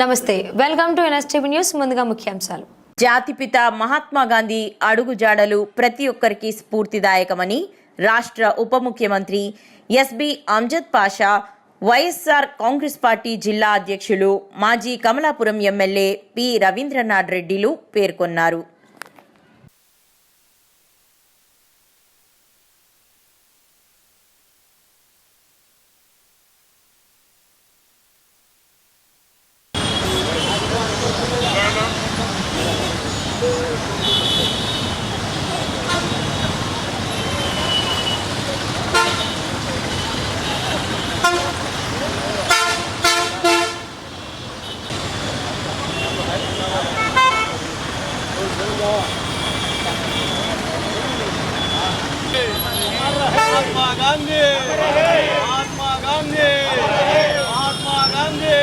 నమస్తే. Welcome to NSTV news ముందుగా ముఖ్యాంశాలు. జాతిపిత మహాత్మా గాంధీ అడుగుజాడలు ప్రతి ఒక్కరికి స్ఫూర్తిదాయకమని రాష్ట్ర ఉప ముఖ్యమంత్రి S B Amjad Pasha YSR Congress party జిల్లా అధ్యక్షులు మాజీ కమలాపురం ఎమ్మెల్యే పి రవీంద్రనాథ్ రెడ్డిలు పేర్కొన్నారు. महात्मा गांधी महात्मा गांधी महात्मा गांधी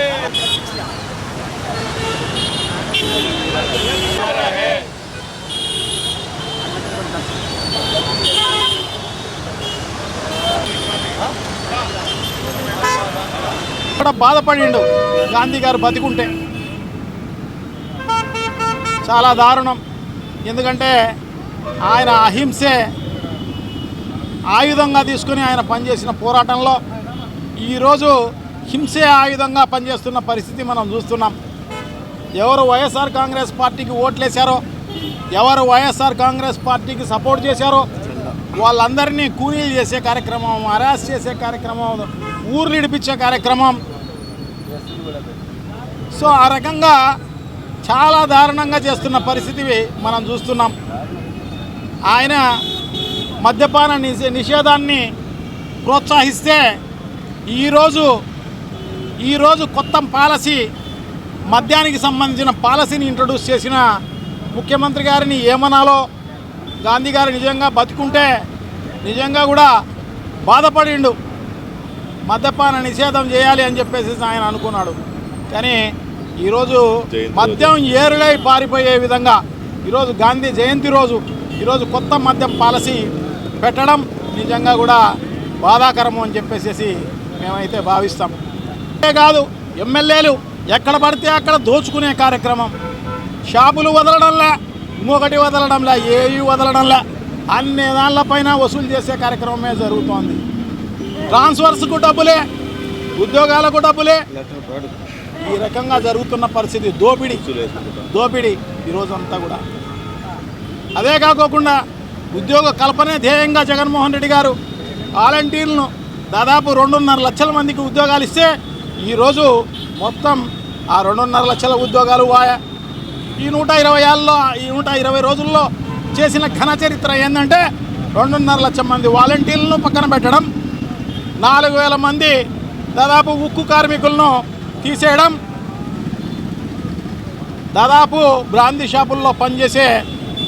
ఇక్కడ బాధపడిండు గాంధీ గారు బతికుంటే చాలా దారుణం ఎందుకంటే ఆయన అహింసే ఆయుధంగా తీసుకుని ఆయన పనిచేసిన పోరాటంలో ఈరోజు హింసే ఆయుధంగా పనిచేస్తున్న పరిస్థితి మనం చూస్తున్నాం. ఎవరు వైఎస్ఆర్ కాంగ్రెస్ పార్టీకి ఓట్లేశారో ఎవరు వైఎస్ఆర్ కాంగ్రెస్ పార్టీకి సపోర్ట్ చేశారో వాళ్ళందరినీ కూలీలు చేసే కార్యక్రమం అరెస్ట్ చేసే కార్యక్రమం ఊర్లు ఇడిపించే కార్యక్రమం. సో ఆ రకంగా చాలా దారుణంగా చేస్తున్న పరిస్థితి మనం చూస్తున్నాం. ఆయన మద్యపాన నిషే నిషేధాన్ని ప్రోత్సహిస్తే ఈరోజు ఈరోజు కొత్త పాలసీ మద్యానికి సంబంధించిన పాలసీని ఇంట్రడ్యూస్ చేసిన ముఖ్యమంత్రి గారిని ఏమనాలో గాంధీ గారు నిజంగా బతుకుంటే నిజంగా కూడా బాధపడిండు. మద్యపాన నిషేధం చేయాలి అని చెప్పేసి ఆయన అనుకున్నాడు. కానీ ఈరోజు మద్యం ఏరులై పారిపోయే విధంగా ఈరోజు గాంధీ జయంతి రోజు ఈరోజు కొత్త మద్యం పాలసీ పెట్టడం నిజంగా కూడా బాధాకరము అని చెప్పేసి మేమైతే భావిస్తాం. అంతే కాదు ఎమ్మెల్యేలు ఎక్కడ పడితే అక్కడ దోచుకునే కార్యక్రమం. షాపులు వదలడంలే ఇంకొకటి వదలడంలే ఏవి వదలడంలే అన్ని దానిలపైన వసూలు చేసే కార్యక్రమమే జరుగుతోంది. ట్రాన్స్ఫర్స్కు డబ్బులే ఉద్యోగాలకు డబ్బులే ఈ రకంగా జరుగుతున్న పరిస్థితి. దోపిడీ. దోపిడీ ఈరోజంతా కూడా. అదే కాకోకుండా ఉద్యోగ కల్పనే ధ్యేయంగా జగన్మోహన్ రెడ్డి గారు వాలంటీర్లను దాదాపు రెండున్నర లక్షల మందికి ఉద్యోగాలు ఇస్తే ఈరోజు మొత్తం ఆ రెండున్నర లక్షల ఉద్యోగాలు వాయా. ఈ నూట ఇరవై ఏళ్ళలో ఈ నూట ఇరవై రోజుల్లో చేసిన ఘన చరిత్ర ఏంటంటే రెండున్నర లక్షల మంది వాలంటీర్లను పక్కన పెట్టడం. నాలుగు వేల మంది దాదాపు ఉక్కు కార్మికులను తీసేయడం. దాదాపు బ్రాందీ షాపుల్లో పనిచేసే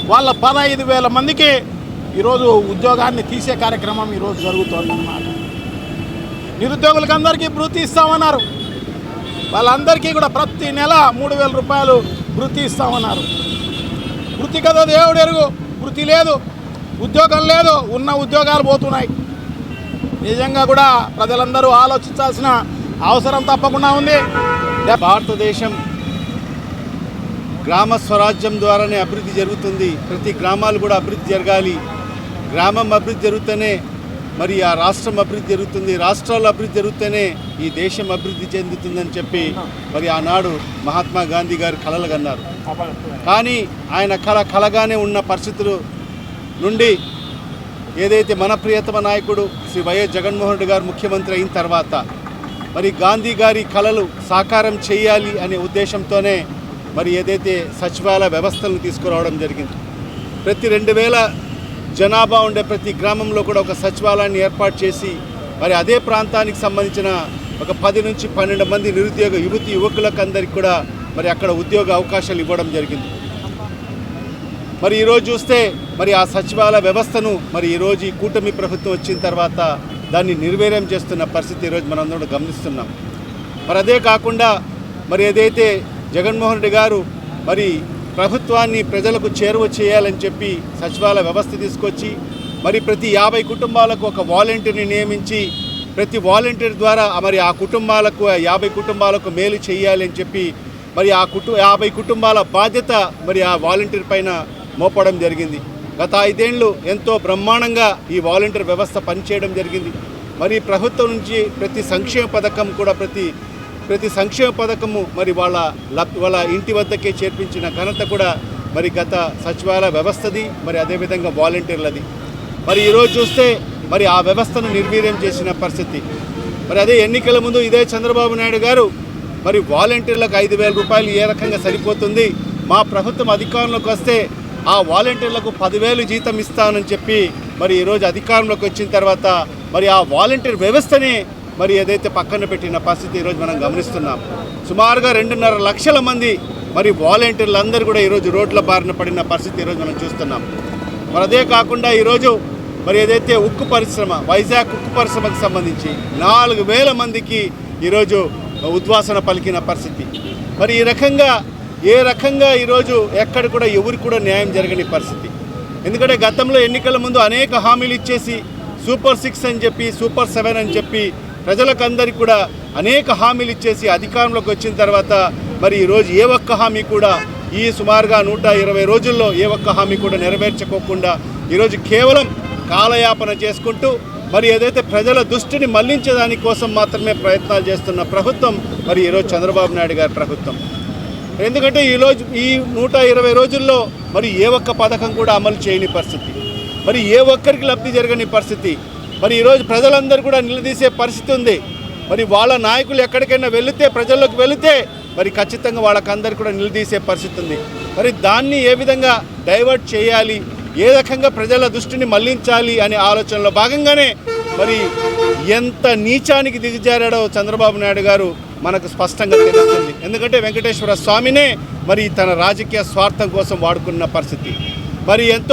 వాళ్ళ పదహైదు వేల మందికి ఈరోజు ఉద్యోగాన్ని తీసే కార్యక్రమం ఈరోజు జరుగుతోందన్నమాట. నిరుద్యోగులకు అందరికీ వృత్తి ఇస్తామన్నారు. వాళ్ళందరికీ కూడా ప్రతి నెల మూడు వేల రూపాయలు వృత్తి ఇస్తామన్నారు. వృత్తి కదా దేవుడు ఎరుగు. వృత్తి లేదు. ఉద్యోగం లేదు. ఉన్న ఉద్యోగాలు పోతున్నాయి. నిజంగా కూడా ప్రజలందరూ ఆలోచించాల్సిన అవసరం తప్పకుండా ఉంది. భారతదేశం గ్రామ స్వరాజ్యం ద్వారానే అభివృద్ధి జరుగుతుంది. ప్రతి గ్రామాలు కూడా అభివృద్ధి జరగాలి. గ్రామం అభివృద్ధి జరుగుతూనే మరి ఆ రాష్ట్రం అభివృద్ధి జరుగుతుంది. రాష్ట్రాలు అభివృద్ధి జరుగుతూనే ఈ దేశం అభివృద్ధి చెందుతుందని చెప్పి మరి ఆనాడు మహాత్మా గాంధీ గారు కలలు కన్నారు కానీ ఆయన కళ కలగానే ఉన్న పరిస్థితులు నుండి ఏదైతే మన ప్రియతమ నాయకుడు శ్రీ వైఎస్ జగన్మోహన్ రెడ్డి గారు ముఖ్యమంత్రి అయిన తర్వాత మరి గాంధీ గారి కళలు సాకారం చేయాలి అనే ఉద్దేశంతోనే మరి ఏదైతే సచివాలయ వ్యవస్థలను తీసుకురావడం జరిగింది. ప్రతి రెండు వేల జనాభా ఉండే ప్రతి గ్రామంలో కూడా ఒక సచివాలయాన్ని ఏర్పాటు చేసి మరి అదే ప్రాంతానికి సంబంధించిన ఒక పది నుంచి పన్నెండు మంది నిరుద్యోగ యువతి యువకులకు అందరికి కూడా మరి అక్కడ ఉద్యోగ అవకాశాలు ఇవ్వడం జరిగింది. మరి ఈరోజు చూస్తే మరి ఆ సచివాలయ వ్యవస్థను మరి ఈరోజు ఈ కూటమి ప్రభుత్వం వచ్చిన తర్వాత దాన్ని నిర్వీర్యం చేస్తున్న పరిస్థితి ఈరోజు మనందరం గమనిస్తున్నాం. మరి అదే కాకుండా మరి ఏదైతే జగన్మోహన్ రెడ్డి గారు మరి ప్రభుత్వాన్ని ప్రజలకు చేరువ చేయాలని చెప్పి సచివాలయ వ్యవస్థ తీసుకొచ్చి మరి ప్రతి యాభై కుటుంబాలకు ఒక వాలంటీర్ని నియమించి ప్రతి వాలంటీర్ ద్వారా మరి ఆ కుటుంబాలకు ఆ యాభై కుటుంబాలకు మేలు చేయాలి అని చెప్పి మరి ఆ కుటు యాభై కుటుంబాల బాధ్యత మరి ఆ వాలంటీర్ పైన మోపడం జరిగింది. గత ఐదేళ్ళు ఎంతో బ్రహ్మాండంగా ఈ వాలంటీర్ వ్యవస్థ పనిచేయడం జరిగింది. మరి ప్రభుత్వం నుంచి ప్రతి సంక్షేమ పథకం కూడా ప్రతి ప్రతి సంక్షేమ పథకము మరి వాళ్ళ లబ్ వాళ్ళ ఇంటి వద్దకే చేర్పించిన ఘనత కూడా మరి గత సచివాలయ వ్యవస్థది మరి అదేవిధంగా వాలంటీర్లది. మరి ఈరోజు చూస్తే మరి ఆ వ్యవస్థను నిర్వీర్యం చేసిన పరిస్థితి. మరి అదే ఎన్నికల ముందు ఇదే చంద్రబాబు నాయుడు గారు మరి వాలంటీర్లకు ఐదు వేల రూపాయలు ఏ రకంగా సరిపోతుంది? మా ప్రభుత్వం అధికారంలోకి వస్తే ఆ వాలంటీర్లకు పదివేలు జీతం ఇస్తానని చెప్పి మరి ఈరోజు అధికారంలోకి వచ్చిన తర్వాత మరి ఆ వాలంటీర్ వ్యవస్థని మరి ఏదైతే పక్కన పెట్టిన పరిస్థితి ఈరోజు మనం గమనిస్తున్నాం. సుమారుగా రెండున్నర లక్షల మంది మరి వాలంటీర్లు అందరూ కూడా ఈరోజు రోడ్ల బారిన పడిన పరిస్థితి ఈరోజు మనం చూస్తున్నాం. మరి అదే కాకుండా ఈరోజు మరి ఏదైతే ఉక్కు పరిశ్రమ వైజాగ్ ఉక్కు పరిశ్రమకు సంబంధించి నాలుగు వేల మందికి ఈరోజు ఉద్వాసన పలికిన పరిస్థితి. మరి ఈ రకంగా ఏ రకంగా ఈరోజు ఎక్కడ కూడా ఎవరు కూడా న్యాయం జరగని పరిస్థితి. ఎందుకంటే గతంలో ఎన్నికల ముందు అనేక హామీలు ఇచ్చేసి సూపర్ సిక్స్ అని చెప్పి సూపర్ సెవెన్ అని చెప్పి ప్రజలకందరికీ కూడా అనేక హామీలు ఇచ్చేసి అధికారంలోకి వచ్చిన తర్వాత మరి ఈరోజు ఏ ఒక్క హామీ కూడా ఈ సుమారుగా నూట ఇరవై రోజుల్లో ఏ ఒక్క హామీ కూడా నెరవేర్చుకోకుండా ఈరోజు కేవలం కాలయాపన చేసుకుంటూ మరి ఏదైతే ప్రజల దృష్టిని మళ్ళించేదాని దానికోసం మాత్రమే ప్రయత్నాలు చేస్తున్న ప్రభుత్వం మరి ఈరోజు చంద్రబాబు నాయుడు గారి ప్రభుత్వం. ఎందుకంటే ఈరోజు ఈ నూట ఇరవై రోజుల్లో మరి ఏ ఒక్క పథకం కూడా అమలు చేయని పరిస్థితి. మరి ఏ ఒక్కరికి లబ్ధి జరగని పరిస్థితి. మరి ఈరోజు ప్రజలందరూ కూడా నిలదీసే పరిస్థితి ఉంది. మరి వాళ్ళ నాయకులు ఎక్కడికైనా వెళితే ప్రజల్లోకి వెళితే మరి ఖచ్చితంగా వాళ్ళకందరికీ కూడా నిలదీసే పరిస్థితి ఉంది. మరి దాన్ని ఏ విధంగా డైవర్ట్ చేయాలి ఏ రకంగా ప్రజల దృష్టిని మళ్ళించాలి అనే ఆలోచనలో భాగంగానే మరి ఎంత నీచానికి దిగజారాడో చంద్రబాబు నాయుడు గారు మనకు స్పష్టంగా తెలుస్తుంది. ఎందుకంటే వెంకటేశ్వర స్వామినే మరి తన రాజకీయ స్వార్థం కోసం వాడుకున్న పరిస్థితి. మరి ఎంతో